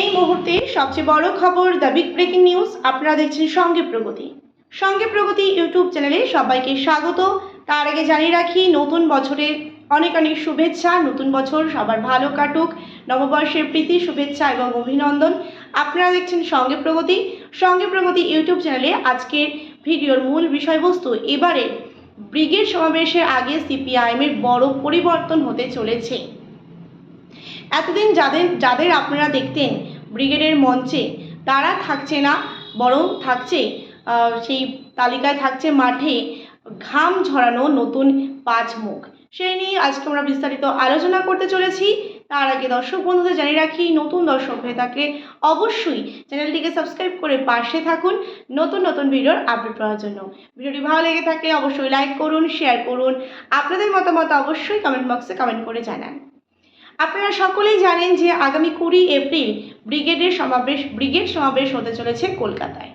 এই মুহূর্তে সবচেয়ে বড় খবর দ্য বিগ ব্রেকিং নিউজ আপনারা দেখছেন সঙ্গে প্রগতি। সঙ্গে প্রগতি ইউটিউব চ্যানেলে সবাইকে স্বাগত। তার আগে জানিয়ে রাখি, নতুন বছরের অনেক অনেক শুভেচ্ছা, নতুন বছর সবার ভালো কাটুক, নববর্ষের প্রীতি, শুভেচ্ছা এবং অভিনন্দন। আপনারা দেখছেন সঙ্গে প্রগতি। সঙ্গে প্রগতি ইউটিউব চ্যানেলে আজকের ভিডিওর মূল বিষয়বস্তু এবারে ব্রিগেড সমাবেশের আগে সিপিআইএমের বড় পরিবর্তন হতে চলেছে। এতদিন যাদের যাদের আপনারা দেখতেন ব্রিগেডের মঞ্চে, তারা থাকছে না, বরং থাকছে সেই তালিকায় থাকছে মাঠে ঘাম ঝরানো নতুন পাঁচ মুখ। সেই নিয়ে আজকে আমরা বিস্তারিত আলোচনা করতে চলেছি। তার আগে দর্শক বন্ধুদের জানিয়ে রাখি, নতুন দর্শক হয়ে থাকলে অবশ্যই চ্যানেলটিকে সাবস্ক্রাইব করে পাশে থাকুন। নতুন নতুন ভিডিওর আপডেট পাওয়ার জন্য। ভিডিওটি ভালো লেগে থাকলে অবশ্যই লাইক করুন, শেয়ার করুন। আপনাদের মতামত অবশ্যই কমেন্ট বক্সে কমেন্ট করে জানান। আপনারা সকলেই জানেন যে আগামী কুড়ি এপ্রিল ব্রিগেডের সমাবেশ, ব্রিগেড সমাবেশ হতে চলেছে কলকাতায়।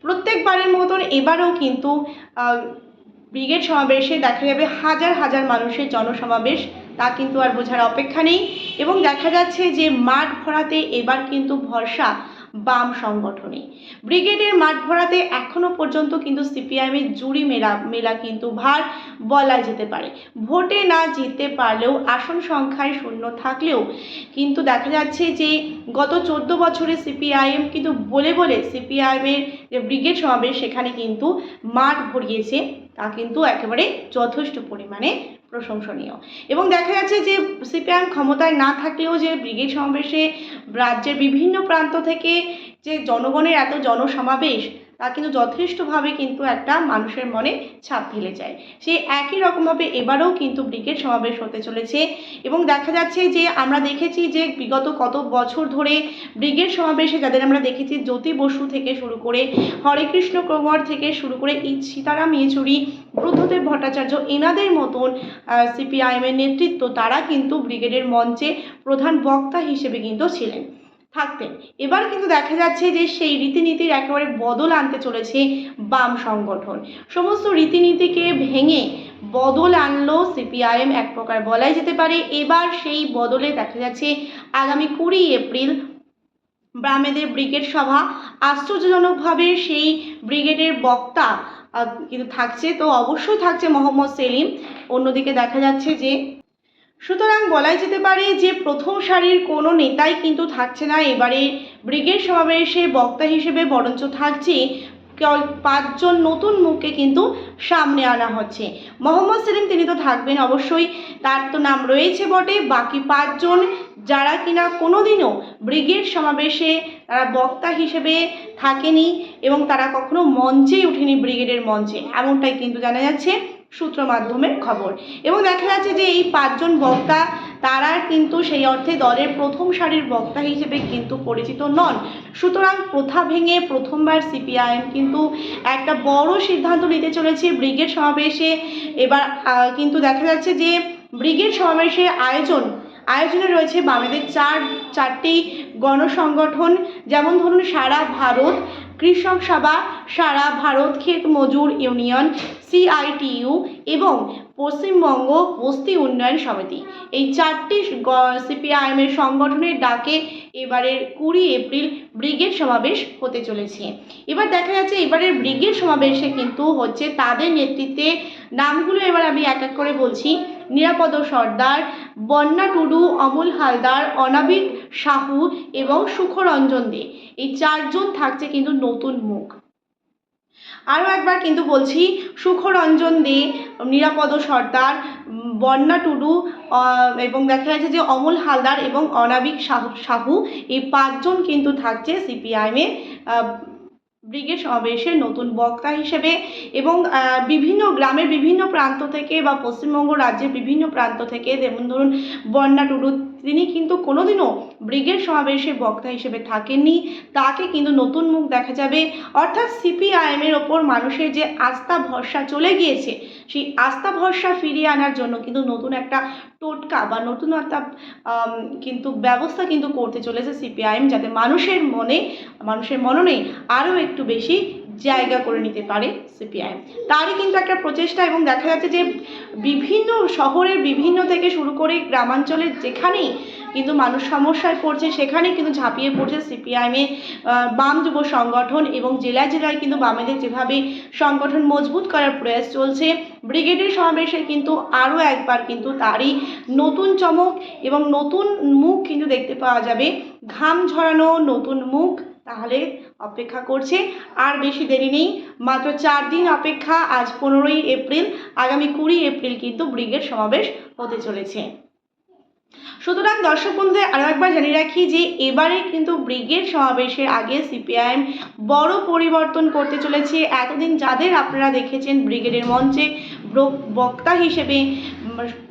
প্রত্যেকবারের মতন এবারও কিন্তু ব্রিগেড সমাবেশে দেখা যাবে হাজার হাজার মানুষের জনসমাবেশ, তা কিন্তু আর বোঝার অপেক্ষা নেই। এবং দেখা যাচ্ছে যে মাঠ ভরাতে এবার কিন্তু ভরসা বাম সংগঠনে ব্রিগেডের মাঠ ভরাতে এখনও পর্যন্ত কিন্তু সিপিআইএমের জুড়ি মেলা মেলা কিন্তু ভার বলা যেতে পারে। ভোটে না জিততে পারলেও আসন সংখ্যায় শূন্য থাকলেও কিন্তু দেখা যাচ্ছে যে গত চোদ্দ বছরে সিপিআইএম কিন্তু বলে বলে সিপিআইএমের যে ব্রিগেড সমাবেশ সেখানে কিন্তু মাঠ ভরিয়েছে। তা কিন্তু একেবারে যথেষ্ট পরিমাণে প্রশংসনীয়। এবং দেখা যাচ্ছে যে সিপিআইএম ক্ষমতায় না থাকলেও যে ব্রিগেড সমাবেশে রাজ্যের বিভিন্ন প্রান্ত থেকে যে জনগণের এত জনসমাবেশ তা কিন্তু যথেষ্টভাবে কিন্তু একটা মানুষের মনে ছাপ ফেলে যায়। সেই একই রকমভাবে এবারেও কিন্তু ব্রিগেড সমাবেশ হতে চলেছে এবং দেখা যাচ্ছে যে আমরা দেখেছি যে বিগত কত বছর ধরে ব্রিগেড সমাবেশে যাদের আমরা দেখেছি জ্যোতি বসু থেকে শুরু করে হরেকৃষ্ণ ক্রমর থেকে শুরু করে সীতারাম ইয়েচুরি, বুদ্ধদেব ভট্টাচার্য এনাদের মতন সিপিআইএমের নেতৃত্ব তারা কিন্তু ব্রিগেডের মঞ্চে প্রধান বক্তা হিসেবে কিন্তু ছিলেন। থাকতেন। এবার কিন্তু দেখা যাচ্ছে যে সেই রীতিনীতির একেবারে বদল আনতে চলেছে বাম সংগঠন। সমস্ত রীতিনীতিকে ভেঙে বদল আনলো সিপিআইএম, এক প্রকার বলাই যেতে পারে। এবার সেই বদলে দেখা যাচ্ছে আগামী কুড়ি এপ্রিল বামেদের ব্রিগেড সভা। আশ্চর্যজনকভাবে সেই ব্রিগেডের বক্তা কিন্তু থাকছে, তো অবশ্যই থাকছে মোহাম্মদ সেলিম। অন্যদিকে দেখা যাচ্ছে যে সুতরাং বলাই যেতে পারে যে প্রথম সারির কোনো নেতাই কিন্তু থাকছে না। এবারে ব্রিগেড সমাবেশে বক্তা হিসেবে বরঞ্চ থাকছে পাঁচজন নতুন মুখকে কিন্তু সামনে আনা হচ্ছে। মোহাম্মদ সেলিম তিনি তো থাকবেন অবশ্যই। তার তো নাম রয়েছে বটে। বাকি পাঁচজন যারা কিনা কোনোদিনও ব্রিগেড সমাবেশে তারা বক্তা হিসেবে থাকেনি এবং তারা কখনো মঞ্চেই ওঠেনি ব্রিগেডের মঞ্চে। এমনটাই কিন্তু জানা যাচ্ছে। সূত্র মাধ্যমের খবর। এবং দেখা যাচ্ছে যে এই পাঁচজন বক্তা, তারা কিন্তু সেই অর্থে দলের প্রথম সারির বক্তা হিসেবে কিন্তু পরিচিত নন। সুতরাং প্রথা ভেঙে প্রথমবার সিপিআইএম কিন্তু একটা বড় সিদ্ধান্ত নিতে চলেছে ব্রিগেড সমাবেশে। এবার কিন্তু দেখা যাচ্ছে যে ব্রিগেড সমাবেশের আয়োজন, আয়োজনে রয়েছে বামেদের চার, চারটি গণসংগঠন। যেমন ধরুন সারা ভারত কৃষক সভা, সারা ভারত ক্ষেত মজুর ইউনিয়ন, সিআইটিইউ এবং পশ্চিমবঙ্গ বস্তি উন্নয়ন সমিতি। এই চারটি সিপিআইএমের সংগঠনের ডাকে এবারের কুড়ি এপ্রিল ব্রিগেড সমাবেশ হতে চলেছে। এবার দেখা যাচ্ছে এবারের ব্রিগেড সমাবেশে কিন্তু হচ্ছে তাদের নেতৃত্বে নামগুলো এবার আমি এক এক করে বলছি। নিরাপদ সর্দার, বন্যা টুডু, অমল হালদার, অনাবিক সাহু এবং সুখরঞ্জন দে। এই চারজন থাকছে কিন্তু নতুন মুখ। আরও একবার কিন্তু বলছি, সুখরঞ্জন দে, নিরাপদ সর্দার, বন্যা টুডু এবং দেখা যাচ্ছে যে অমল হালদার এবং অনাবিক সাহু সাহু, এই পাঁচজন কিন্তু থাকছে সিপিআইএমের ব্রিগেড সমাবেশে নতুন বক্তা হিসেবে এবং বিভিন্ন গ্রামের বিভিন্ন প্রান্ত থেকে বা পশ্চিমবঙ্গ রাজ্যের বিভিন্ন প্রান্ত থেকে যেমন ধরুন বন্যা টুডু তিনি কিন্তু কোনোদিনও ব্রিগেড সমাবেশে বক্তা হিসেবে থাকেননি। তাকে কিন্তু নতুন মুখ দেখা যাবে। অর্থাৎ সিপিআইএমের ওপর মানুষের যে আস্থা ভরসা চলে গিয়েছে, সেই আস্থা ভরসা ফিরিয়ে আনার জন্য কিন্তু নতুন একটা টোটকা বা নতুন একটা কিন্তু ব্যবস্থা কিন্তু করতে চলেছে সিপিআইএম, যাতে মানুষের মনে, মানুষের মননে আরও একটু বেশি জায়গা করে নিতে পারে সিপিআইএম তারই কিন্তু একটা প্রচেষ্টা এবং দেখা যাচ্ছে যে বিভিন্ন শহরের বিভিন্ন থেকে শুরু করে গ্রামাঞ্চলের যেখানেই কিন্তু মানুষ সমস্যায় পড়ছে, সেখানেই কিন্তু ঝাঁপিয়ে পড়ছে সিপিআইএমে বাম যুব সংগঠন এবং জেলায় জেলায় কিন্তু বামেদের যেভাবে সংগঠন মজবুত করার প্রয়াস চলছে, ব্রিগেডের সমাবেশে কিন্তু আরও একবার কিন্তু তারই নতুন চমক এবং নতুন মুখ কিন্তু দেখতে পাওয়া যাবে। ঘাম ঝরানো নতুন মুখ তাহলে অপেক্ষা করছে। আর বেশি দেরি নেই, মাত্র চার দিন অপেক্ষা আজ পনেরোই এপ্রিল, আগামী কুড়ি এপ্রিল কিন্তু ব্রিগেড সমাবেশ হতে চলেছে। সুতরাং দর্শক বন্ধুদের আরও একবার জানিয়ে রাখি যে এবারে কিন্তু ব্রিগেড সমাবেশের আগে সিপিআইএম বড় পরিবর্তন করতে চলেছে। এতদিন যাদের আপনারা দেখেছেন ব্রিগেডের মঞ্চে বক্তা হিসেবে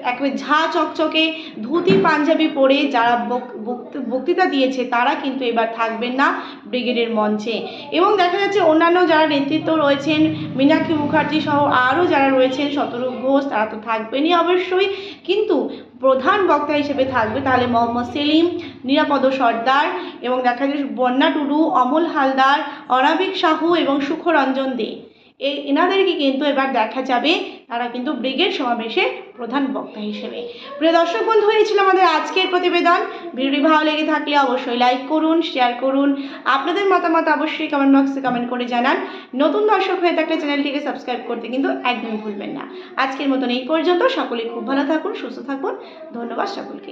একেবারে ঝা চকচকে ধুতি, পাঞ্জাবি পরে যারা বক- বক্ত- বক্তৃতা দিয়েছে তারা কিন্তু এবার থাকবেন না ব্রিগেডের মঞ্চে। এবং দেখা যাচ্ছে অন্যান্য যারা নেতৃত্ব রয়েছেন, মীনাক্ষী মুখার্জি সহ আরও যারা রয়েছেন, শতরূপ ঘোষ, তারা তো থাকবেনই অবশ্যই। কিন্তু প্রধান বক্তা হিসেবে থাকবে তাহলে মোহাম্মদ সেলিম, নিরাপদ সর্দার এবং দেখা যাচ্ছে বন্যা টুডু, অমল হালদার অনাবিক সাহু এবং সুখরঞ্জন দে। এই এনাদেরকে কিন্তু এবার দেখা যাবে। তারা কিন্তু ব্রিগেড সমাবেশে প্রধান বক্তা হিসেবে। প্রিয় দর্শক বন্ধু, এই ছিল আমাদের আজকের প্রতিবেদন। ভিডিওটি ভালো লেগে থাকলে অবশ্যই লাইক করুন শেয়ার করুন। আপনাদের মতামত অবশ্যই কমেন্ট বক্সে কমেন্ট করে জানান। নতুন দর্শক হয়ে থাকলে চ্যানেলটিকে সাবস্ক্রাইব করতে কিন্তু একদমই ভুলবেন না। আজকের মতন এই পর্যন্ত। সকলে খুব ভালো থাকুন, সুস্থ থাকুন। ধন্যবাদ সকলকে।